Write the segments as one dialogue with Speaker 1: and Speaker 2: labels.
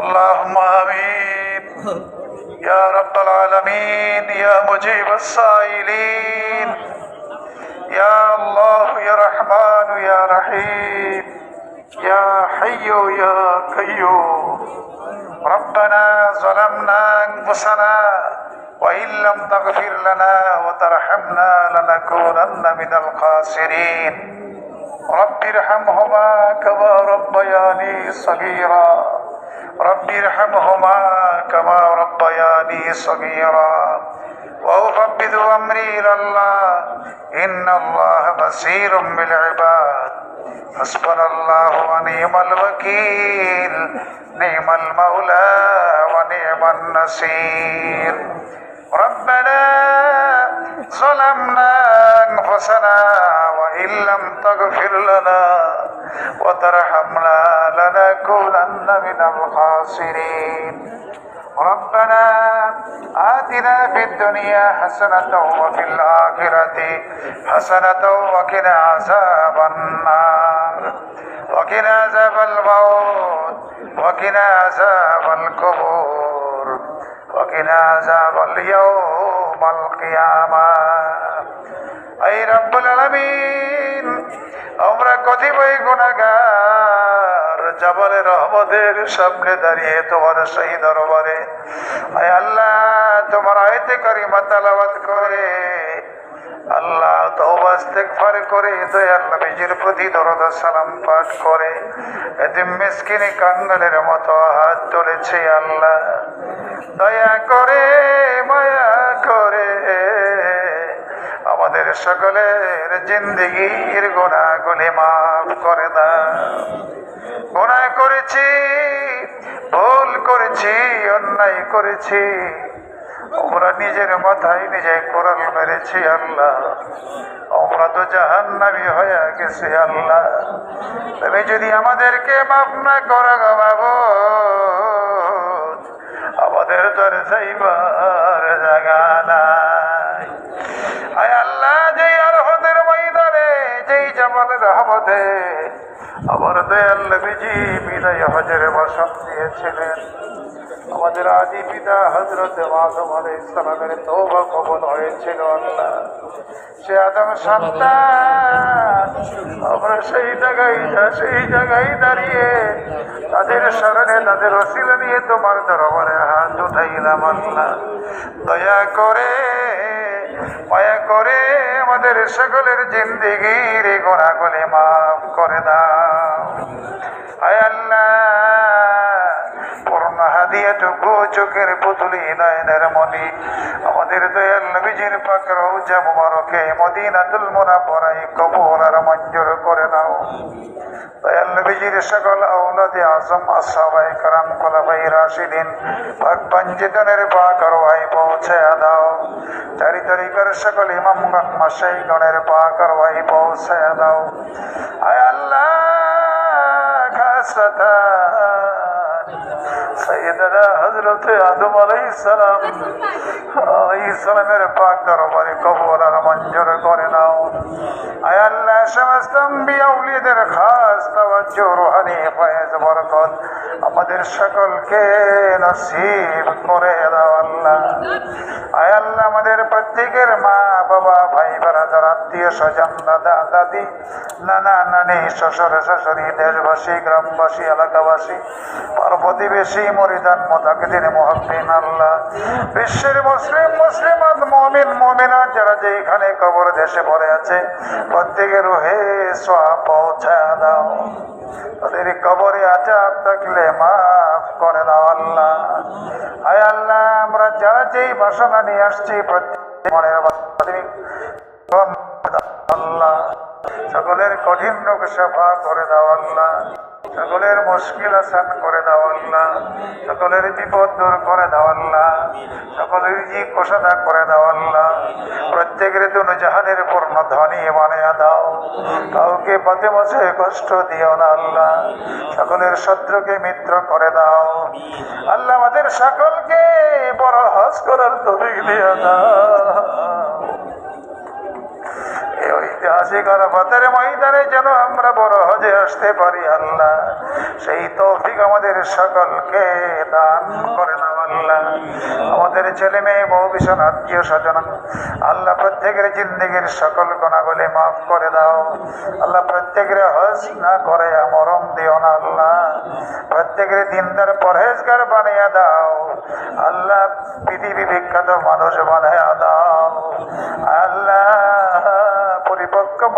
Speaker 1: اللهم آمين. يا رب العالمين يا مجيب السائلين. يا الله يا رحمن يا رحيم. يا حي يا قيوم. ربنا ظلمنا أنفسنا وإن لم تغفر لنا وترحمنا لنكونن من الخاسرين. رب ارحمهما كما ربياني صغيرا. رب ارحمهما كما ربياني صغيرا. وأفبد أمري إلى الله. إن الله بصير بالعباد. حسبنا الله ونعم الوكيل. نعم المولى ونعم النصير. ربنا ظلمنا أنفسنا وإن لم تغفر لنا وترحمنا لنكونن من الخاسرين. ربنا آتنا في الدنيا حسنة وفي الآخرة حسنة وقنا عذاب النار. وقنا عذاب الموت وقنا عذاب القبور وقنا عذاب اليوم. ইয়াউমাল কিয়ামা এই রব্বুল আমরা জবরে রহমতের সামনে দাঁড়িয়ে তোমার সেই দরবারে। আল্লাহ, তোমার আয়তে করি মাতালাবাদ করে। আল্লাহ তওবা ইস্তেগফার করে, দয়াল নবীজির প্রতি দরদ সালাম পাঠ করে। এতে মিসকিনি কাঙ্গালের মতো হাত তুলেছে আল্লাহ। দয়া করে, মায়া করে। আমাদের সকলের জিন্দগির গোনাগুলি মাফ করে দাও। গোনা করেছি, ভুল করেছি, অন্যায় করেছি। আমরা নিজের মাথায় নিজে কোরআন মেরেছি আল্লাহ। আমরা তো জাহান্নামি হয়ে গেছি আল্লাহ। তুমি যদি আমাদেরকে মাফ না করো গো বাবু আমাদের তোর যাইবার জায়গা নাই। আয় আল্লাহ ময়দানে যেই জামানের রহমতে আমার দয়াল নবীজি বিদায় হজের বসন দিয়েছিলেন। আমাদের আদি পিতা হজরত আদম আলাই ইসলামের তৌবা কবল হয়েছিল আল্লাহ। সে আদম সন্তান আমরা সেই জায়গায় সেই জায়গায় দাঁড়িয়ে তাদের স্মরণে, তাদের অশিলা নিয়ে তোমার দরবারে হাত উঠাইলাম আল্লাহ। দয়া করে, মায়া করে আমাদের সকলের জিন্দিগির গোনাগুলি মাফ করে দাও। আয় আল্লাহ, পূর্ণ হাদিয়াটুকু চোখের পুতুলি নয়নের মনি আমাদের দয়াল নবীজির পাক রৌজা মুবারকে মদিনাতুল মোনা পড়াই কবুল আর মঞ্জুর করে নাও। দয়াল নবীজির সকল আউলাদে আজম, আসাবাই কারাম কলাবাই রাশিদিন, পাক পঞ্জিতনের পাক আরওয়াই পৌঁছে দাও। চারি তারিখের সকল ইমাম মাসাই গণের পাকার ভাই পৌঁছায় দাও। আয় আল্লাহ হজরত আদম আলাইহিস সালাম পাক দরবারে কবুল আর মঞ্জুর করে নাও আল্লাহ আমাদের সকলকে নসিব করে দাও আল্লাহ আয় আল্লাহ আমাদের প্রত্যেকের মা বাবা ভাই বারাদার আত্মীয় স্বজন দাদা দাদি নানা নানি শ্বশুর শাশুড়ি দেশবাসী গ্রামবাসী এলাকাবাসী আর প্রতিবেশী মরিদান মোতাকিদিন মহাব্বিন আল্লাহ। বিশ্বের মুসলিম, মুসলিমাত মমিন মমিনা যারা যেখানে কবর দেশে পড়ে আছে প্রত্যেকের রুহে সোয়া পৌঁছা দাও। তাদের কবরে আচার থাকলে মাফ করে দাও আল্লাহ। আয় আল্লাহ, আমরা যারা যেই বাসনা নিয়ে আসছি প্রত্যেক মনের কঠিন রোগ সাফা করে দাও আল্লাহ সকলের মুশকিল আসান করে দাও আল্লাহ সকলের বিপদ দূর করে দাও আল্লাহ সকলের জি কোষাদা করে দাও আল্লাহ প্রত্যেকের দুনো জাহানের পূর্ণ ধনী বানিয়ে দাও। কাউকে পথে বসে কষ্ট দিও না আল্লাহ। সকলের শত্রুকে মিত্র করে দাও। আল্লাহ আমাদের সকলকে বড় হজ করার তফিক দিয়ে দাও। হাসি পথের ময়দানে যেন আমরা বড় হজে আসতে পারি, আল্লাহ। সেই তৌফিক আমাদের সকলকে দান করে নাও, আল্লাহ। আমাদের ছেলে মেয়ে, বউ, ভীষণ আত্মীয় স্বজন, আল্লাহ প্রত্যেকের জিন্দগির সকল গোনাগুলি মাফ করে দাও। আল্লাহ প্রত্যেকের হজ না করে মরম দিও না, আল্লাহ। প্রত্যেকের দিনদার পরহেজগার বানিয়ে দাও। আল্লাহ পৃথিবী বিখ্যাত মানুষ বানিয়ে দাও।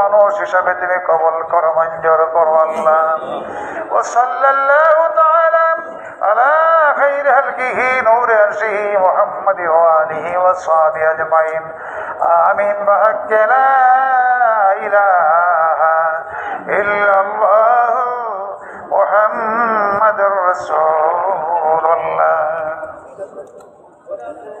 Speaker 1: মানুষ হিসাবে তুমি কবল করো মঞ্জুর করো আল্লাহ ও সাল্লাল্লাহু তাআলা আলা খাইর হালকিহি নূর আরশিহি মুহাম্মাদি ওয়া আলিহি ওয়া সাহবিহি আজমাইন আমিন বাহাক্কে লা ইলাহা ইল্লাল্লাহ মুহাম্মাদুর রাসূলুল্লাহ Thank you.